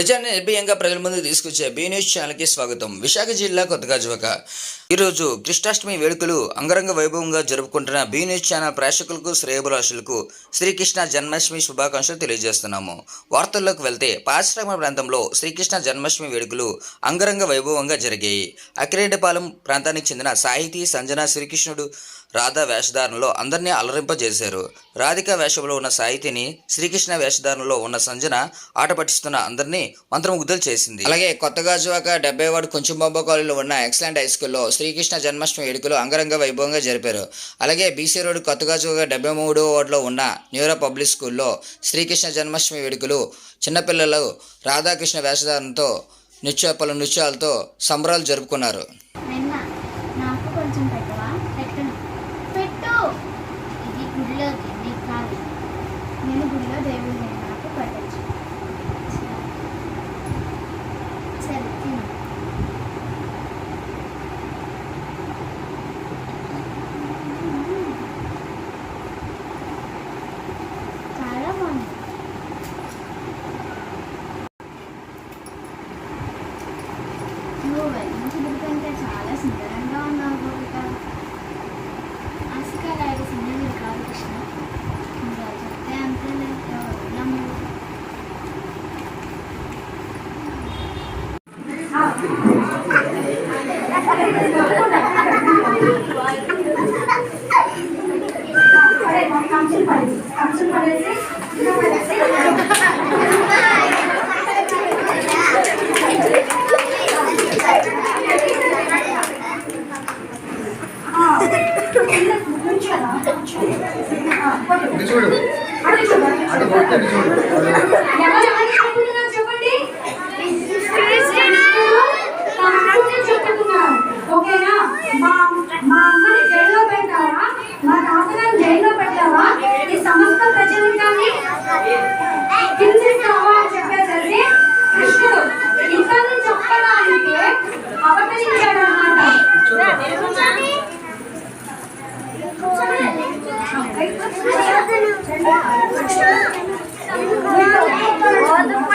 నిజాన్ని నిర్భయంగా ప్రజల ముందుకు తీసుకొచ్చే బీ న్యూస్ ఛానల్కి స్వాగతం. విశాఖ జిల్లా కొత్తగా జువక ఈరోజు కృష్ణాష్టమి వేడుకలు అంగరంగ వైభవంగా జరుపుకుంటున్న బీ న్యూస్ ఛానల్ ప్రేక్షకులకు శ్రేయభిలాషులకు శ్రీకృష్ణ జన్మాష్టమి శుభాకాంక్షలు తెలియజేస్తున్నాము. వార్తల్లోకి వెళ్తే పారిశ్రామిక ప్రాంతంలో శ్రీకృష్ణ జన్మాష్టమి వేడుకలు అంగరంగ వైభవంగా జరిగాయి. అకిరేడపాలెం ప్రాంతానికి చెందిన సాహితీ సంజన శ్రీకృష్ణుడు రాధా వేషధారణలో అందరినీ అలరింపజేశారు. రాధిక వేషంలో ఉన్న సాహితిని శ్రీకృష్ణ వేషధారణలో ఉన్న సంజన ఆట పట్టిస్తున్న అందరినీ మంత్రముగ్ధులు చేసింది. అలాగే కొత్తగా జువాక డెబ్బై వార్డు కొంచెం కాలేజీలో ఉన్న ఎక్సలెంట్ హై స్కూల్లో శ్రీకృష్ణ జన్మాష్టమి వేడుకలు అంగరంగ వైభవంగా జరిపారు. అలాగే బీసీ రోడ్ కొత్తగా జువాక డెబ్బై మూడో వార్డులో ఉన్న న్యూరో పబ్లిక్ స్కూల్లో శ్రీకృష్ణ జన్మాష్టమి వేడుకలు చిన్నపిల్లలు రాధాకృష్ణ వేషధారణతో నృత్య పలు నృత్యాలతో సంబరాలు జరుపుకున్నారు. నేను గుడిలో దేవుడు నాకు పెట్టచ్చు. Gracias. 我我的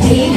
Hey.